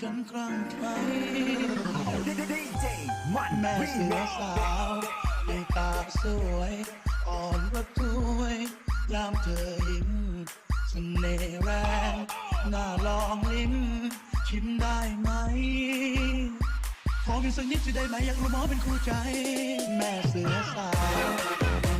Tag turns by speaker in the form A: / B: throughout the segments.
A: ฉันครั้งไคล้แม่เสือสาวในตาสวย อ่อนระทวยยามเธอยิ้มเสน่ห์แรงน่าลองลิ้ม ชิมได้ไหม ขอเพียงสักนิดจะได้ไหมอยากรู้หมอเป็นคู่ใจ แม่เสือสาว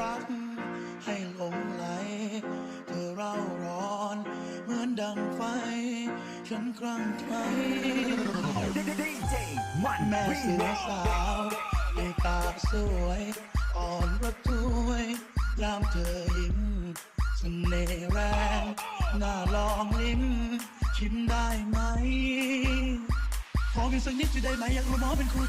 A: รัก ให้หลงไหล เธอเร่าร้อน เหมือนดังไฟ ฉันครั่งไคล้
B: DJ มัน
A: แม่เสือสาวในตาสวย อ่อนระทวยยามเธอยิ้มเสน่ห์แรงน่าลองลิ้มชิมได้ไหม ขอเพียงสักนิดจะได้ไหมอยากรู้หมอเป็นคู